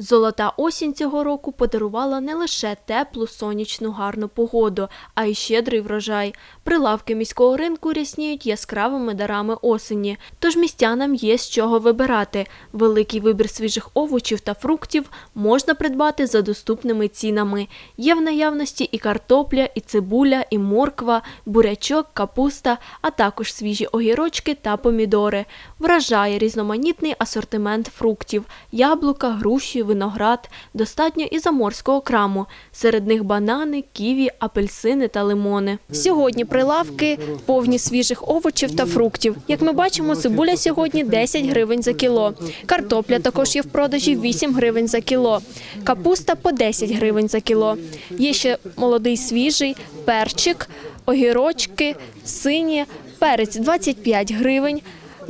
Золота осінь цього року подарувала не лише теплу, сонячну, гарну погоду, а й щедрий врожай. Прилавки міського ринку рясніють яскравими дарами осені, тож містянам є з чого вибирати. Великий вибір свіжих овочів та фруктів можна придбати за доступними цінами. Є в наявності і картопля, і цибуля, і морква, бурячок, капуста, а також свіжі огірочки та помідори. Вражає різноманітний асортимент фруктів – яблука, груші, виноград, достатньо і заморського краму. Серед них банани, ківі, апельсини та лимони. Сьогодні прилавки повні свіжих овочів та фруктів. Як ми бачимо, цибуля сьогодні 10 гривень за кіло. Картопля також є в продажі 8 гривень за кіло. Капуста по 10 гривень за кіло. Є ще молодий свіжий, перчик, огірочки, сині, перець 25 гривень.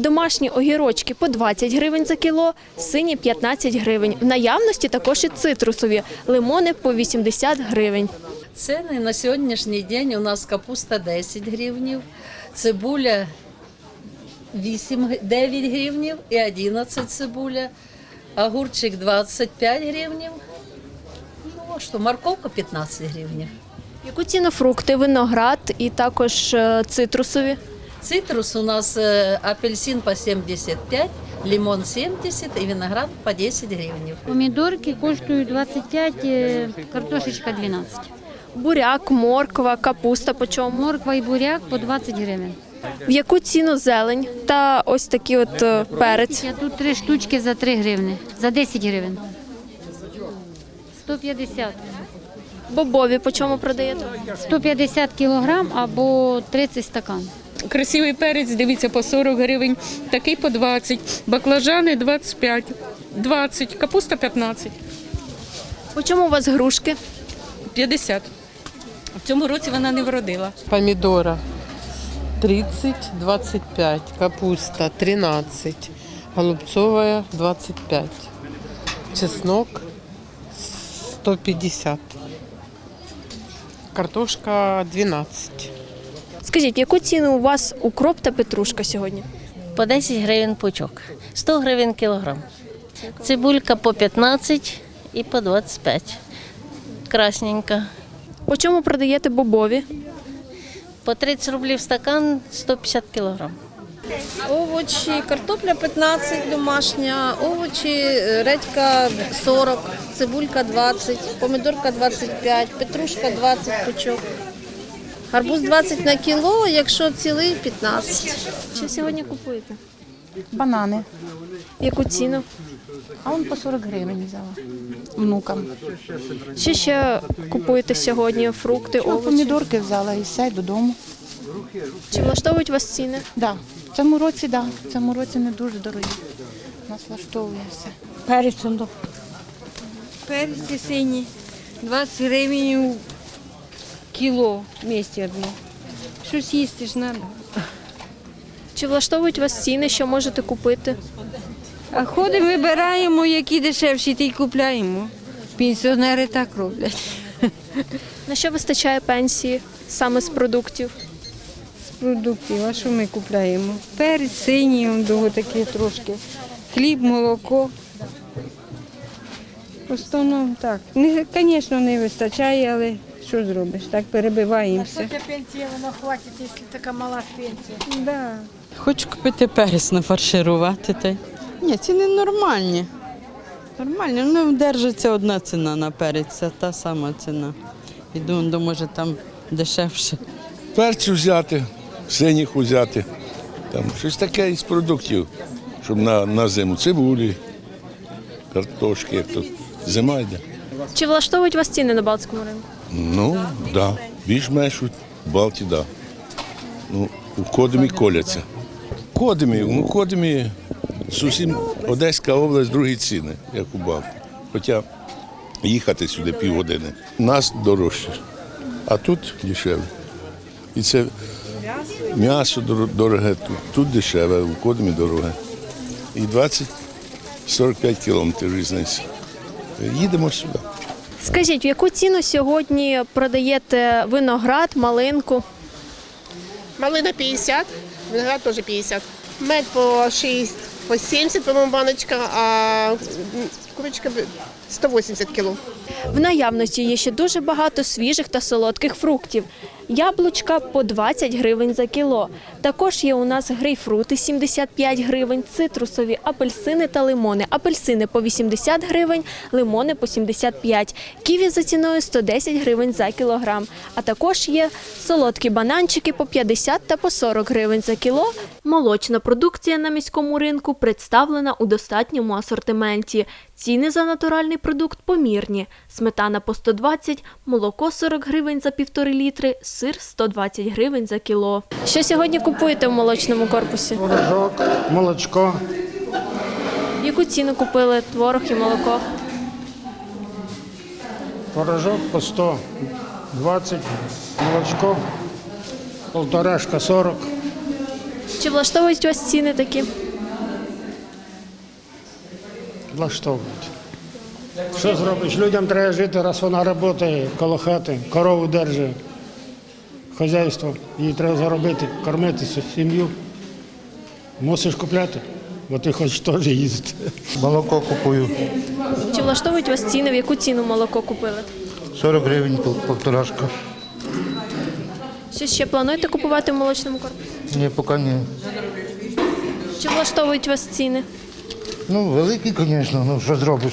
Домашні огірочки по 20 гривень за кіло, сині 15 гривень. В наявності також і цитрусові, лимони по 80 гривень. Ціни на сьогоднішній день у нас капуста 10 гривнів, цибуля 8, 9 гривнів і 11 цибуля, огурчик 25 гривнів. Ну, а що, морковка 15 гривнів. Яку ціну фрукти, виноград і також е, цитрусові? Цитрус у нас е, апельсин по 75, лимон 70 і виноград по 10 гривнів. Помідорки коштують 25, е, картошечка 12. Буряк, морква, капуста по чому? Морква і буряк по 20 гривень. В яку ціну зелень та ось такі от е, перець? А тут три штучки за 3 гривні, за 10 гривень. 150. Бобові по чому продаєте? 150 кілограм або 30 стакан. Красивий перець, дивіться, по 40 гривень, такий по 20, баклажани 25, 20, капуста 15, По чому у вас грушки? 50. В цьому році вона не вродила. Помидора 30, 25, капуста 13, голубцовая 25, чеснок 150, картошка 12. Скажіть, яку ціну у вас укроп та петрушка сьогодні? По 10 гривень пучок, 100 гривень кілограм. Цибулька по 15 і по 25. Красненька. По чому продаєте бобові? По 30 рублів стакан 150 кілограм. Овочі, картопля 15 домашня, овочі, е, редька 40, цибулька 20, помідорка 25, петрушка 20 пучок. Гарбуз 20 на кіло, якщо цілий 15. Що сьогодні купуєте? Банани. Яку ціну? А он по 40 гривень взяла внукам. Що ще купуєте сьогодні? Фрукти, Ну, овочі? помідорки взяла і сяй додому. Чи влаштовують вас ціни? Да. В цьому році, да. В цьому році не дуже дорогі. Нас влаштовує все. Перецем до Перці сині 20 гривень кіло місті одне. Щось їсти ж треба. Чи влаштовують вас ціни, що можете купити? А ходимо, вибираємо, які дешевші, ті й купляємо. Пенсіонери так роблять. На що вистачає пенсії саме з продуктів? З продуктів, а що ми купляємо? Перець синій, он довго такі трошки. Хліб, молоко. В основному так. Не, Звісно, не вистачає, але що зробиш? Так перебиваємося. пенсія воно хватить, якщо така мала пенсія? Да. Хочу купити перець нафарширувати. Та... Ні, ціни нормальні. Нормальні. Ну, держиться одна ціна на перець, це та сама ціна. Іду, ну, може там дешевше. перцю взяти, синіх взяти, там щось таке із продуктів, щоб на, на зиму цибулі, картошки, як тут зима йде. Чи влаштовують вас ціни на Балтському ринку? Ну, так, да, більш-менш у Балті, так. Да. Ну, у Кодимі коляться. Кодимі, ну Кодимі зовсім Одеська область, другі ціни, як у Балті. Хоча їхати сюди півгодини. Нас дорожче, а тут дешеве. І це м'ясо дороге, тут, тут дешеве, у Кодимі дороге. І 20-45 кілометрів різниця. Їдемо сюди. Скажіть, в яку ціну сьогодні продаєте виноград, малинку? Малина 50, виноград теж 50. Мед по 6, по 70, по-моєму, баночка, а курочка 180 кіло. В наявності є ще дуже багато свіжих та солодких фруктів. Яблучка по 20 гривень за кіло. Також є у нас грейпфрути 75 гривень, цитрусові, апельсини та лимони. Апельсини по 80 гривень, лимони по 75. Ківі за ціною 110 гривень за кілограм. А також є солодкі бананчики по 50 та по 40 гривень за кіло. Молочна продукція на міському ринку представлена у достатньому асортименті. Ціни за натуральний продукт помірні. Сметана по 120, молоко 40 гривень за півтори літри, сир 120 гривень за кіло. Що сьогодні купуєте в молочному корпусі? Творожок, молочко. Яку ціну купили творог і молоко? Творожок по 120, молочко полторашка 40. Чи влаштовують вас ціни такі? Влаштовують. Що зробиш? Людям треба жити, раз вона працює коло хати, корову держить, хазяйство. Їй треба заробити, кормити сім'ю. Мусиш купляти, бо ти хочеш теж їсти. Молоко купую. Чи влаштовують вас ціни? В яку ціну молоко купили? 40 гривень полторашка. Що ще плануєте купувати в молочному корпусі? Ні, поки ні. Чи влаштовують вас ціни? Ну, великий, звісно, ну що зробиш?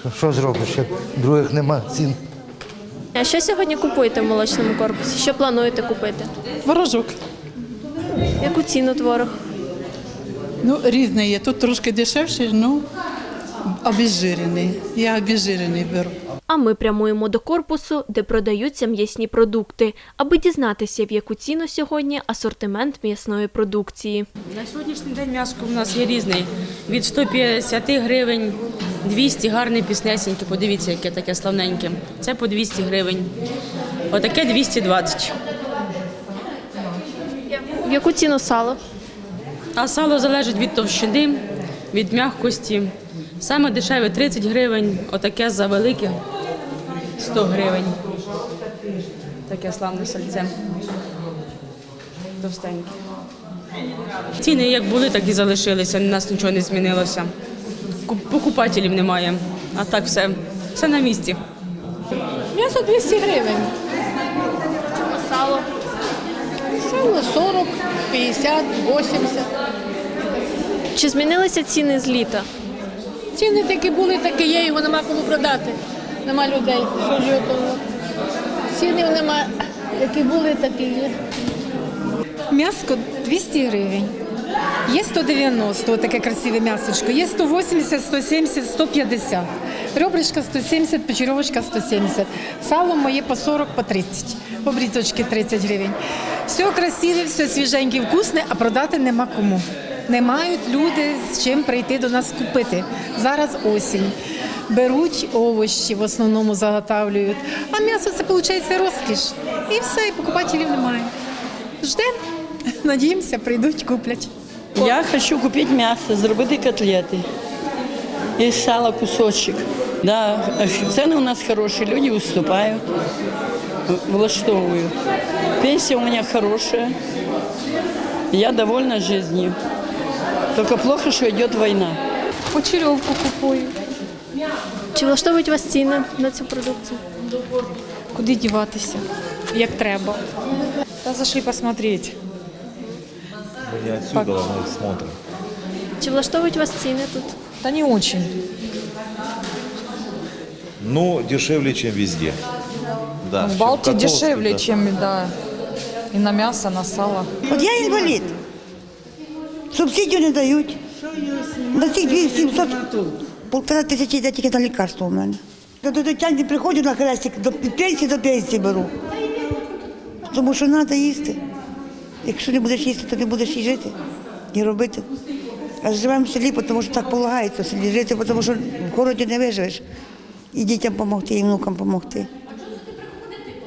Що- Що зробиш, як других нема цін. А що сьогодні купуєте в молочному корпусі? Що плануєте купити? Творожок. Яку ціну творог? Ну, різний є. Тут трошки дешевший, ну обезжирений. Я обезжирений беру. А ми прямуємо до корпусу, де продаються м'ясні продукти, аби дізнатися, в яку ціну сьогодні асортимент м'ясної продукції. На сьогоднішній день м'ясо у нас є різний. Від 150 гривень, 200 гарний піснесенький. Подивіться, яке таке славненьке. Це по 200 гривень. Отаке 220. В яку ціну сало? А сало залежить від товщини, від м'якості. Саме дешеве 30 гривень, отаке за велике 100 гривень. Таке славне сальце. Товстеньке. Ціни як були, так і залишилися. У нас нічого не змінилося. Покупателів немає. А так все, все на місці. М'ясо 200 гривень. Сало. Сало 40, 50, 80. Чи змінилися ціни з літа? Ціни такі були, такі є, його нема кому продати. Нема людей. Що ж його того? Цінів нема. Які були, такі є. М'яско 200 гривень. Є 190, таке красиве м'ясочко. Є 180, 170, 150. Ребрышка 170, печеровочка 170. Сало моє по 40, по 30. Обрізочки 30 гривень. Все красиве, все свіженьке, вкусне, а продати нема кому. Не мають люди з чим прийти до нас купити. Зараз осінь. Беруть овочі, в основному заготавлюють. А м'ясо це виходить розкіш. І все, і покупателів немає. Ждемо. Надіємося, прийдуть, куплять. Я хочу купити м'ясо, зробити котлети. І сало кусочок. Да, ціни у нас хороші, люди виступають, влаштовують. Пенсія у мене хороша. Я довольна жизнью. Только плохо, що йде війна. Почерьовку купую. Чи влаштовують вас ціни на цю продукцію? Куди діватися, як треба. Да зашли посмотреть. Мы не отсюда, мы смотрим. Чи влаштовують вас ціни тут? Да не очень. Но дешевле, чем везде. Да. В чем Котовске, дешевле, да. чем да. И на мясо, на сало. От я інвалід. Субсидію не дають. На цих 2700 полтора тисячі йде тільки на лікарство у мене. До дитя не приходжу на хрестик, до пенсії до пенсії беру. Тому що треба їсти. Якщо не будеш їсти, то не будеш і жити, і робити. А живемо в селі, тому що так полагається в селі жити, тому що в городі не виживеш. І дітям допомогти, і внукам допомогти.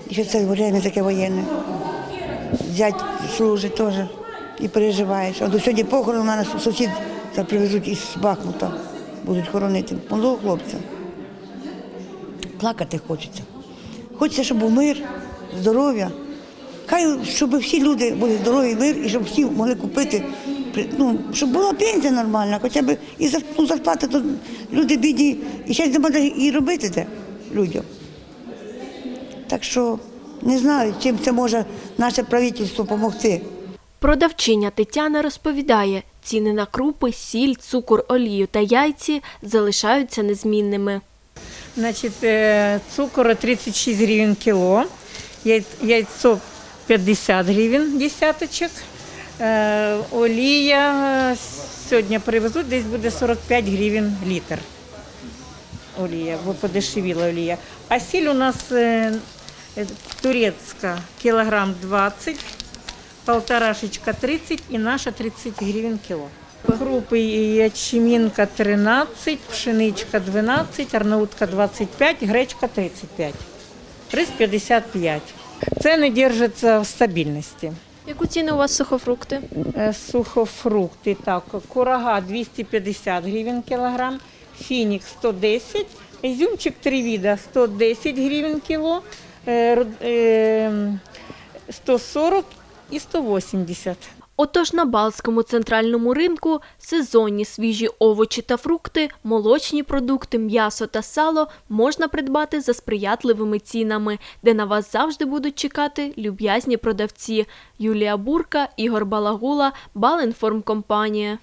І що це время таке воєнне. Зять служить теж і переживаєш. А до сьогодні похорон у мене сусід привезуть із Бахмута, будуть хоронити молодого хлопця. Плакати хочеться. Хочеться, щоб був мир, здоров'я. Хай, щоб всі люди були здорові, мир і щоб всі могли купити ну, щоб була пенсія нормальна, хоча б і ну, зарплата, то люди бідні, і ще не буде і робити де людям. Так що не знаю, чим це може наше правительство допомогти. Продавчиня Тетяна розповідає, ціни на крупи, сіль, цукор, олію та яйці залишаються незмінними. Значит, э, цукор 36 гривен кило, яй- яйцо 50 гривен десяточек, э, олія э, сьогодні привезуть, десь буде 45 гривен літр. Олія, бо подешевіла олія. А сіль у нас е, е, турецька кілограм 20, полторашечка 30 і наша 30 гривен кіло. Крупи ячмінка 13, пшеничка 12, арнаутка 25, гречка 35, рис 55. Ціни держаться в стабільності. Яку ціну у вас сухофрукти? Е, Сухофрукти, так, курага 250 гривень кілограм, фінік 110, ізюмчик 3 віда 110 гривень кіло, е, род- е, 140 і 180. Отож на Балтському центральному ринку сезонні свіжі овочі та фрукти, молочні продукти, м'ясо та сало можна придбати за сприятливими цінами, де на вас завжди будуть чекати люб'язні продавці. Юлія Бурка, Ігор Балагула, Балінформкомпанія.